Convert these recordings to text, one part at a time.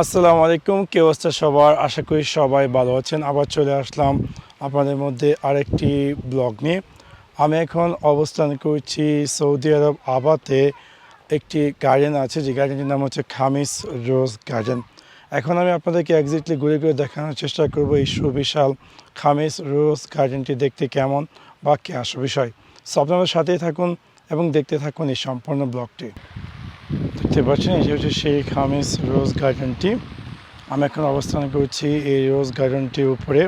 আসসালামু আলাইকুম, কে অবস্থা সবার? আশা করি সবাই ভালো আছেন। আবার চলে আসলাম আপনাদের মধ্যে আরেকটি ব্লগ নিয়ে। আমি এখন অবস্থান করছি সৌদি আরব আবাতে। একটি গার্ডেন আছে, যে গার্ডেনটির নাম হচ্ছে খামিস রোজ গার্ডেন এখন আমি আপনাদেরকে এক্সাক্টলি ঘুরে ঘুরে দেখানোর চেষ্টা করব এই সুবিশাল খামিস রোজ গার্ডেনটি দেখতে কেমন বা কে আসো বিষয়। সো আপনাদের সাথেই থাকুন এবং দেখতে থাকুন এই সম্পূর্ণ ব্লগটি। দেখতে পাচ্ছেন যে হচ্ছে সেই খামিস রোজ গার্ডেনটি আমি এখন অবস্থান করছি এই রোজ গার্ডেনটির উপরে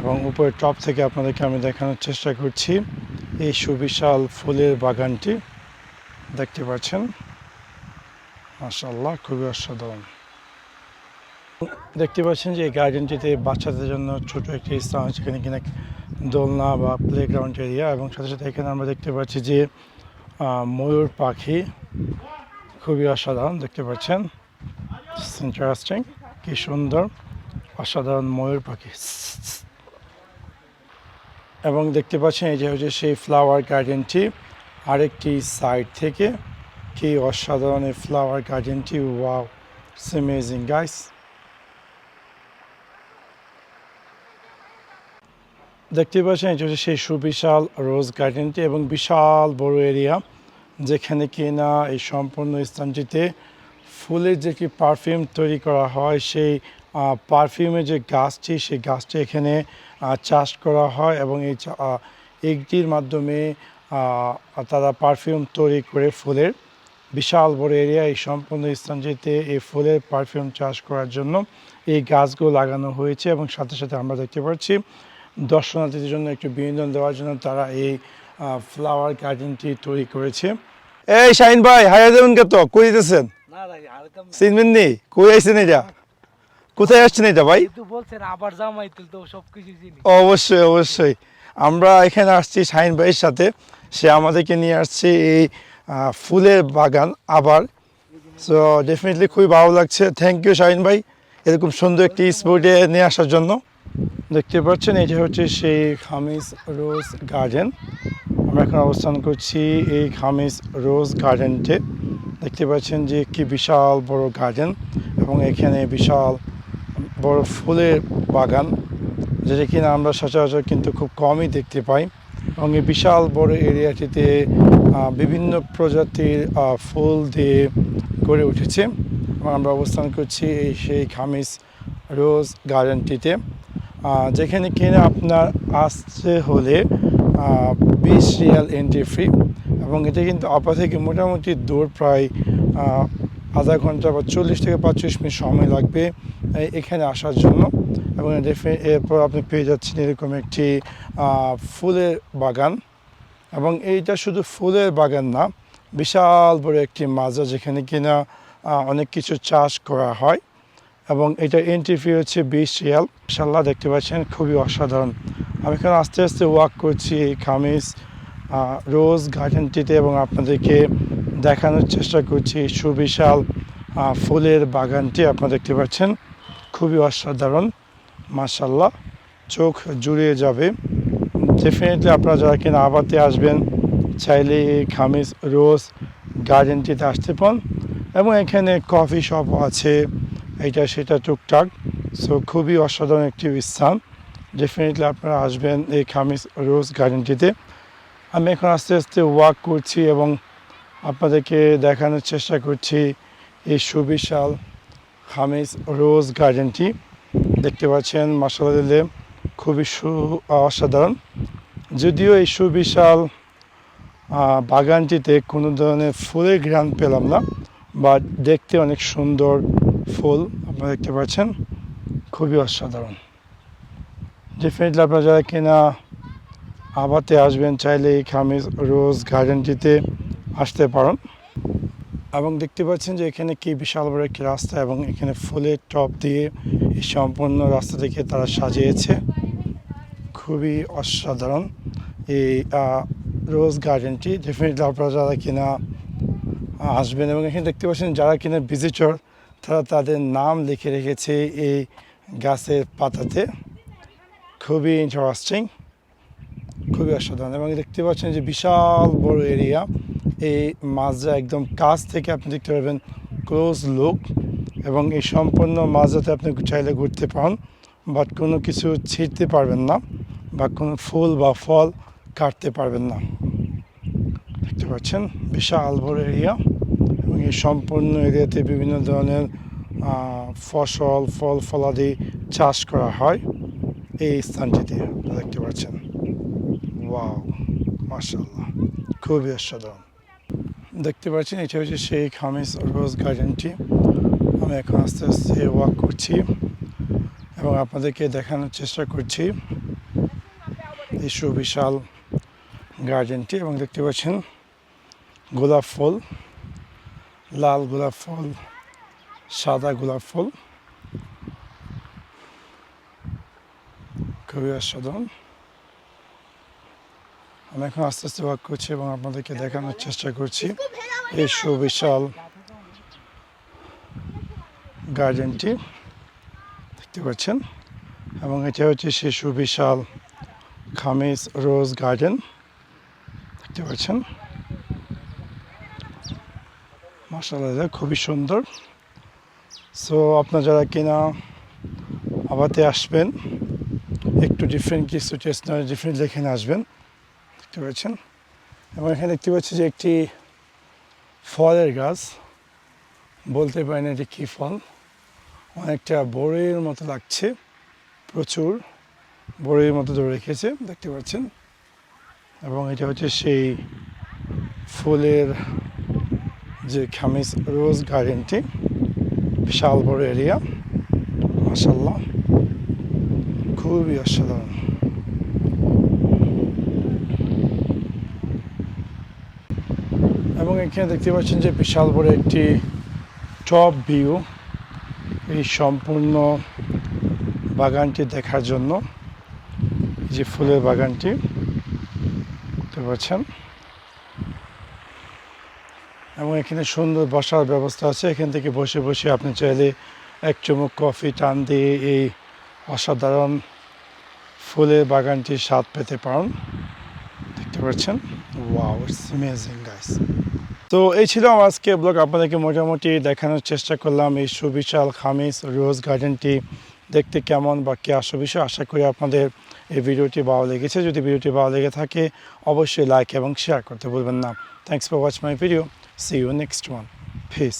এবং উপরে টপ থেকে আপনাদেরকে আমি দেখানোর চেষ্টা করছি এই সুবিশাল ফুলের বাগানটি দেখতে পাচ্ছেন? মাশাল্লাহ খুবই অসাধারণ। দেখতে পাচ্ছেন যে এই গার্ডেনটিতে বাচ্চাদের জন্য ছোট একটি স্থান এখানে কিনা দোলনা বা প্লেগ্রাউন্ড এরিয়া এবং সাথে সাথে এখানে আমরা দেখতে পাচ্ছি যে ময়ূর পাখি খুবই অসাধারণ, দেখতে পাচ্ছেন? ইন্টারেস্টিং কি সুন্দর, অসাধারণ ময়ূর পাখি। এবং দেখতে পাচ্ছেন, এই যে হচ্ছে সেই ফ্লাওয়ার গার্ডেনটি আরেকটি সাইড থেকে, কি অসাধারণ এই ফ্লাওয়ার গার্ডেনটি ওয়াও অ্যামেজিং গাইস দেখতে পাচ্ছেন এটা হচ্ছে সেই সুবিশাল রোজ গার্ডেনটি এবং বিশাল বড় এরিয়া যেখানে কিনা এই সম্পূর্ণ স্থানটিতে ফুলের যে কি পারফিউম তৈরি করা হয় সেই পারফিউমের যে গাছটি সেই গাছটি এখানে চাষ করা হয় এবং এই আহ, মাধ্যমে তারা পারফিউম তৈরি করে ফুলের বিশাল বড় এরিয়া এই সম্পূর্ণ স্থানটিতে এই ফুলের পারফিউম চাষ করার জন্য এই গাছগুলো লাগানো হয়েছে এবং সাথে সাথে আমরা দেখতে পাচ্ছি দর্শনার্থীদের জন্য একটু বিনোদন দেওয়ার জন্য তারা এই ফ্লাওয়ার গার্ডেনটি তৈরি করেছে। এই শাহিন ভাই হাইয়া দেবেন কত কই দিতেছেন চিনবেন নি? কই আইছেন এটা? কোথায় আসছেন এটা ভাই? তো অবশ্যই অবশ্যই। আমরা এখানে আসছি শাহিন ভাইয়ের সাথে। সে আমাদেরকে নিয়ে আসছে এই ফুলের বাগান আবার। সো ডেফিনেটলি খুবই ভালো লাগছে। থ্যাংক ইউ শাহিন ভাই এরকম সুন্দর একটি স্পোর্টে নিয়ে আসার জন্য। দেখতে পাচ্ছেন এটা হচ্ছে সেই খামিস রোজ গার্ডেন। আমরা এখন অবস্থান করছি এই খামিস রোজ গার্ডেনটে। দেখতে পাচ্ছেন যে কি বিশাল বড় গার্ডেন এবং এখানে বিশাল বড় ফুলের বাগান, যেটা কিনা আমরা সচরাচর কিন্তু খুব কমই দেখতে পাই। এবং এই বিশাল বড় এরিয়াটিতে বিভিন্ন প্রজাতির ফুল দিয়ে গড়ে উঠেছে। আমরা অবস্থান করছি এই সেই খামিস রোজ গার্ডেনটিতে। যেখানে কিনা আপনার আসতে হলে বিশ রিয়াল এন্ট্রি ফ্রি এবং এটা কিন্তু আপা থেকে মোটামুটি দূর প্রায় আধা ঘণ্টা বা চল্লিশ থেকে পঁয়ত্রিশ মিনিট সময় লাগবে এখানে আসার জন্য। এবং এরপর আপনি পেয়ে যাচ্ছেন এরকম একটি ফুলের বাগান। এবং এইটা শুধু ফুলের বাগান না, বিশাল বড় একটি মাজা যেখানে কিনা অনেক কিছু চাষ করা হয়। এবং এটা এন্ট্রি ফি হচ্ছে বিশ রিয়াল ইনশাল্লাহ দেখতে পাচ্ছেন, খুবই অসাধারণ। আমি এখানে আস্তে আস্তে ওয়াক করছি এই খামিজ রোজ গার্ডেনটিতে এবং আপনাদেরকে দেখানোর চেষ্টা করছি সুবিশাল ফুলের বাগানটি, আপনারা দেখতে পাচ্ছেন, খুবই অসাধারণ মাশাল্লাহ চোখ জুড়িয়ে যাবে। ডেফিনেটলি আপনারা যারা কিনা আবাতে আসবেন, চাইলে এই খামিজ রোজ গার্ডেনটিতে আসতে পান এবং এখানে কফি শপও আছে। এটা সেটা টুকটাক। সো খুবই অসাধারণ একটি স্থান। ডেফিনেটলি আপনারা আসবেন এই খামিস রোজ গার্ডেনটিতে আমি এখন আস্তে আস্তে ওয়াক করছি এবং আপনাদেরকে দেখানোর চেষ্টা করছি এই সুবিশাল খামিস রোজ গার্ডেনটি দেখতে পাচ্ছেন মাসাল্লাহ দিলে খুবই সু, অসাধারণ। যদিও এই সুবিশাল বাগানটিতে কোনো ধরনের ফুলের গ্রান পেলাম না বা দেখতে অনেক সুন্দর ফুল, আপনারা দেখতে পাচ্ছেন, খুবই অসাধারণ। ডেফিনেটলি আপনারা যারা কিনা আবাতে আসবেন, চাইলে এই খামিজ রোজ গার্ডেনটিতে আসতে পারেন। এবং দেখতে পাচ্ছেন যে এখানে কি বিশাল বড় একটি রাস্তা এবং এখানে ফুলের টপ দিয়ে এই সম্পূর্ণ রাস্তাটিকে তারা সাজিয়েছে। খুবই অসাধারণ। এই রোজ গার্ডেনটি ডেফিনেটলি আপনারা যারা কিনা আসবেন এবং এখানে দেখতে পাচ্ছেন যারা কিনা ভিজিটর তারা তাদের নাম লিখে রেখেছে এই গাছের পাতাতে। খুবই ইন্টারেস্টিং খুবই অসাধারণ। এবং দেখতে পাচ্ছেন যে বিশাল বড় এরিয়া এই মাছরা একদম কাছ থেকে আপনি দেখতে পারবেন ক্লোজ লুক এবং এই সম্পূর্ণ মাঝাতে আপনি চাইলে ঘুরতে পান বাট কোনো কিছু ছিঁড়তে পারবেন না বা কোনো ফুল বা ফল কাটতে পারবেন না। দেখতে পাচ্ছেন বিশাল বড় এরিয়া এবং এই সম্পূর্ণ এরিয়াতে বিভিন্ন ধরনের ফসল, ফল, ফলাদি চাষ করা হয় এই স্থানটিতে দেখতে পাচ্ছেন। ওয়াও মার্শাল্লাহ খুবই অসাধারণ। দেখতে পাচ্ছেন, এটা হচ্ছে সেই খামিস রোজ গার্ডেনটি। আমি এখন আস্তে আস্তে ওয়াক করছি এবং আপনাদেরকে দেখানোর চেষ্টা করছি এই সুবিশাল গার্ডেনটি। এবং দেখতে পাচ্ছেন, গোলাপ ফুল। লাল গোলাপ ফুল, সাদা গোলাপ ফুল। খুবই অসাধারণ। আমি এখন আস্তে আস্তে ওয়াক করছি এবং আপনাদেরকে দেখানোর চেষ্টা করছি। এই সুবিশাল গার্ডেনটি দেখতে পাচ্ছেন? এবং এটা হচ্ছে সেই সুবিশাল খামিস রোজ গার্ডেন দেখতে পাচ্ছেন? মাসাল্লাহ খুবই সুন্দর। সো আপনার যারা কিনা আবাতে আসবেন, একটু ডিফারেন্ট কিছু নয় ডিফারেন্ট এখানে আসবেন, দেখতে পাচ্ছেন? এবং এখানে দেখতে পাচ্ছি যে একটি ফলের গাছ, বলতে পারি না এটি কী ফল? অনেকটা বড়ির মতো লাগছে, প্রচুর বড়ির মতো ধরে রেখেছে, দেখতে পাচ্ছেন? এবং এটা হচ্ছে সেই ফুলের যে খামিস রোজ গার্ডেনটি বিশাল বড় এরিয়া মাসাল্লাহ খুবই অসাধারণ। এবং এখানে দেখতে পাচ্ছেন যে বিশাল বড় একটি টপ ভিউ এই সম্পূর্ণ বাগানটি দেখার জন্য যে ফুলের বাগানটি, দেখতে পাচ্ছেন। এবং এখানে সুন্দর বসার ব্যবস্থা আছে। এখান থেকে বসে বসে আপনি চাইলে এক চুমুক কফি টান দিয়ে এই অসাধারণ ফুলের বাগানটির স্বাদ পেতে পারেন। দেখতে পাচ্ছেন? ওয়াও ইটস অ্যামেজিং গাইস তো এই ছিল আমার আজকে ব্লগ। আপনাদেরকে মোটামুটি দেখানোর চেষ্টা করলাম এই সুবিশাল খামিস রোজ গার্ডেনটি। দেখতে কেমন বা কে সুবিশাল আশা করি আপনাদের এই ভিডিওটি ভালো লেগেছে। যদি ভিডিওটি ভালো লেগে থাকে, অবশ্যই লাইক এবং শেয়ার করতে ভুলবেন না। Thanks for watch my video see you next one peace